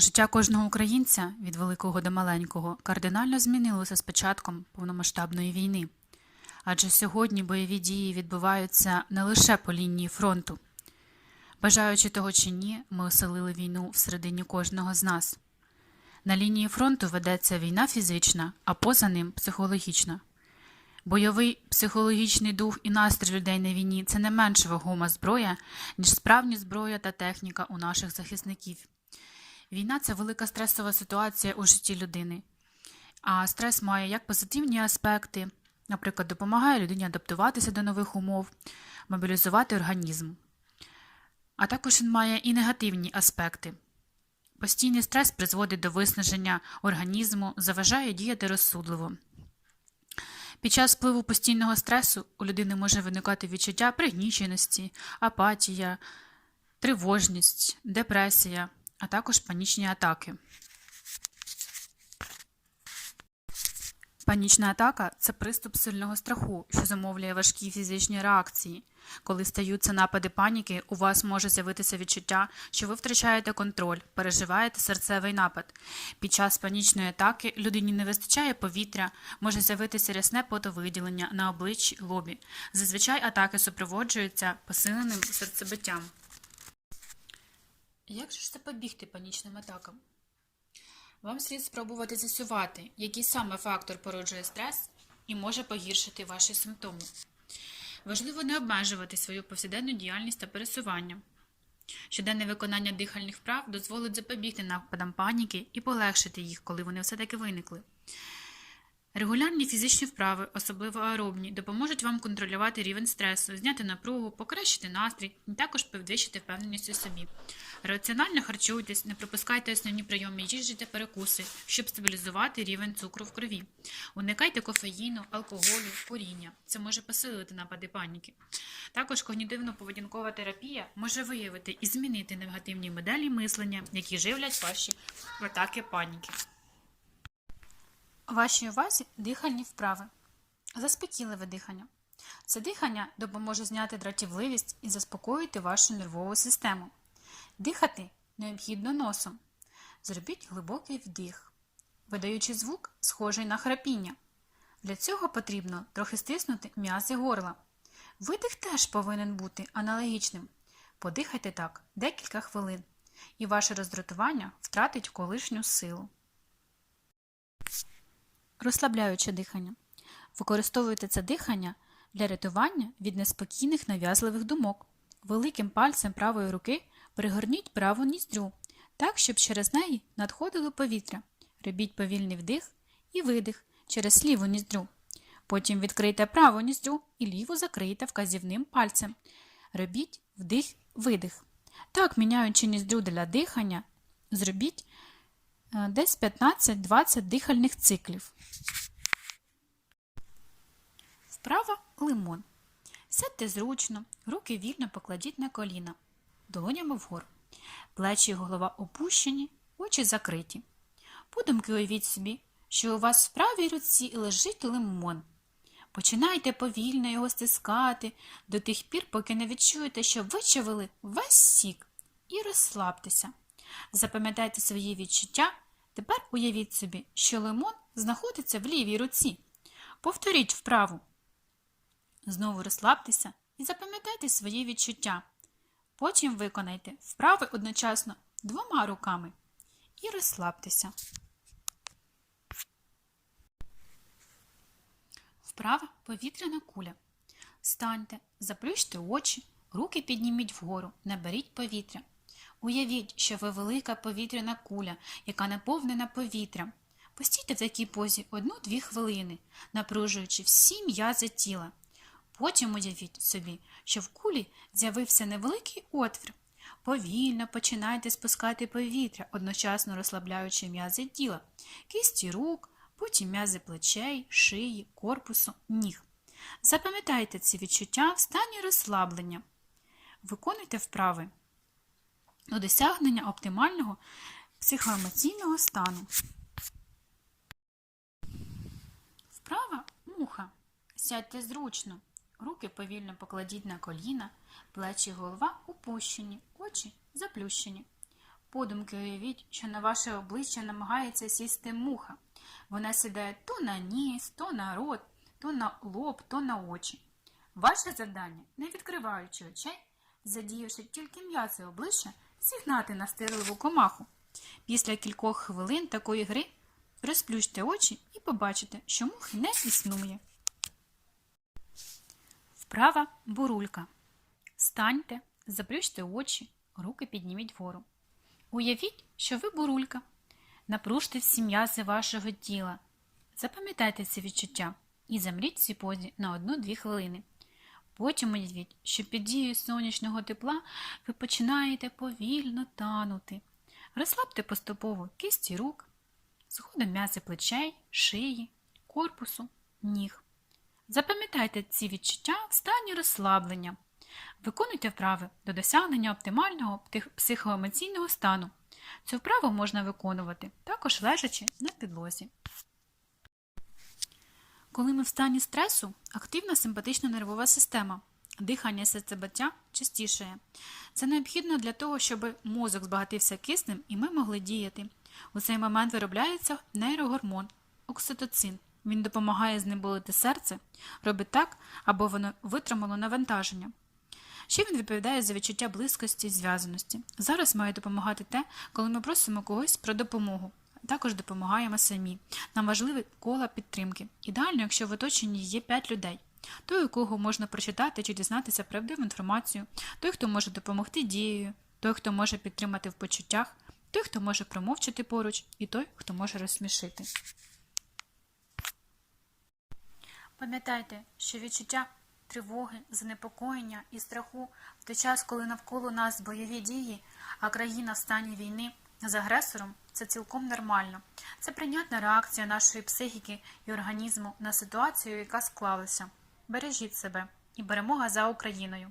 Життя кожного українця від великого до маленького кардинально змінилося з початком повномасштабної війни. Адже сьогодні бойові дії відбуваються не лише по лінії фронту. Бажаючи того чи ні, ми оселили війну всередині кожного з нас. На лінії фронту ведеться війна фізична, а поза ним психологічна. Бойовий психологічний дух і настрій людей на війні це не менш вагома зброя, ніж справні зброя та техніка у наших захисників. Війна це велика стресова ситуація у житті людини. А стрес має як позитивні аспекти, наприклад, допомагає людині адаптуватися до нових умов, мобілізувати організм. А також він має і негативні аспекти. Постійний стрес призводить до виснаження організму, заважає діяти розсудливо. Під час впливу постійного стресу у людини може виникати відчуття пригніченості, апатія, тривожність, депресія, а також панічні атаки. Панічна атака це приступ сильного страху, що замовлює важкі фізичні реакції. Коли стаються напади паніки, у вас може з'явитися відчуття, що ви втрачаєте контроль, переживаєте серцевий напад. Під час панічної атаки людині не вистачає повітря, може з'явитися рясне потовиділення на обличчі лобі. Зазвичай атаки супроводжуються посиленим серцебиттям. Як же ж запобігти панічним атакам? Вам слід спробувати з'ясувати, який саме фактор породжує стрес і може погіршити ваші симптоми. Важливо не обмежувати свою повсякденну діяльність та пересування. Щоденне виконання дихальних вправ дозволить запобігти нападам паніки і полегшити їх, коли вони все-таки виникли. Регулярні фізичні вправи, особливо аеробні, допоможуть вам контролювати рівень стресу, зняти напругу, покращити настрій і також підвищити впевненість у собі. Раціонально харчуйтесь, не пропускайте основні прийоми їжі та перекуси, щоб стабілізувати рівень цукру в крові. Уникайте кофеїну, алкоголю, куріння. Це може посилити напади паніки. Також когнітивно-поведінкова терапія може виявити і змінити негативні моделі мислення, які живлять ваші атаки паніки. Вашій увазі дихальні вправи. Заспокійливе дихання. Це дихання допоможе зняти дратівливість і заспокоїти вашу нервову систему. Дихати необхідно носом. Зробіть глибокий вдих, видаючи звук, схожий на храпіння. Для цього потрібно трохи стиснути м'язи горла. Видих теж повинен бути аналогічним. Подихайте так декілька хвилин, і ваше роздратування втратить колишню силу. Розслабляюче дихання. Використовуйте це дихання для рятування від неспокійних нав'язливих думок. Великим пальцем правої руки пригорніть праву ніздрю, так, щоб через неї надходило повітря. Робіть повільний вдих і видих через ліву ніздрю. Потім відкрийте праву ніздрю і ліву закрийте вказівним пальцем. Робіть вдих-видих. Так, міняючи ніздрю для дихання, зробіть десь 15-20 дихальних циклів. Вправа лимон. Сядьте зручно, руки вільно покладіть на коліна, долонями вгору. Плечі і голова опущені, очі закриті. Подумки уявіть собі, що у вас в правій руці лежить лимон. Починайте повільно його стискати до тих пір, поки не відчуєте, що вичавили весь сік, і розслабтеся. Запам'ятайте свої відчуття. Тепер уявіть собі, що лимон знаходиться в лівій руці. Повторіть вправу. Знову розслабтеся і запам'ятайте свої відчуття. Потім виконайте вправи одночасно двома руками і розслабтеся. Вправа повітряна куля. Станьте, заплющте очі, руки підніміть вгору, наберіть повітря. Уявіть, що ви велика повітряна куля, яка наповнена повітрям. Постійте в такій позі 1-2 хвилини, напружуючи всі м'язи тіла. Потім уявіть собі, що в кулі з'явився невеликий отвір. Повільно починайте спускати повітря, одночасно розслабляючи м'язи тіла, кисті рук, потім м'язи плечей, шиї, корпусу, ніг. Запам'ятайте ці відчуття в стані розслаблення. Виконуйте вправи до досягнення оптимального психоемоційного стану. Вправа муха. Сядьте зручно. Руки повільно покладіть на коліна, плечі голова опущені, очі заплющені. Подумки уявіть, що на ваше обличчя намагається сісти муха. Вона сідає то на ніс, то на рот, то на лоб, то на очі. Ваше завдання, не відкриваючи очей, задіявши тільки м'язи обличчя, зігнати настирливу комаху. Після кількох хвилин такої гри розплющте очі і побачите, що мухи не існує. Вправа бурулька. Станьте, заплющте очі, руки підніміть вгору. Уявіть, що ви бурулька. Напружте всі м'язи вашого тіла. Запам'ятайте це відчуття і замріть в цій позі на 1-2 хвилини. Потім уявіть, що під дією сонячного тепла ви починаєте повільно танути. Розслабте поступово кисті рук, згодом м'язи плечей, шиї, корпусу, ніг. Запам'ятайте ці відчуття в стані розслаблення. Виконуйте вправи до досягнення оптимального психоемоційного стану. Цю вправу можна виконувати також лежачи на підлозі. Коли ми в стані стресу, активна симпатична нервова система, дихання серцебиття частішає. Це необхідно для того, щоб мозок збагатився киснем і ми могли діяти. У цей момент виробляється нейрогормон окситоцин. Він допомагає знеболити серце, робить так, аби воно витримало навантаження. Ще він відповідає за відчуття близькості і зв'язаності. Зараз має допомагати те, коли ми просимо когось про допомогу. Також допомагаємо самі. Нам важливі кола підтримки. Ідеально, якщо в оточенні є 5 людей. Той, у кого можна прочитати чи дізнатися правдиву інформацію, той, хто може допомогти дією, той, хто може підтримати в почуттях, той, хто може промовчати поруч, і той, хто може розсмішити. Пам'ятайте, що відчуття тривоги, занепокоєння і страху в той час, коли навколо нас бойові дії, а країна в стані війни з агресором, це цілком нормально. Це прийнятна реакція нашої психіки і організму на ситуацію, яка склалася. Бережіть себе і перемога за Україною.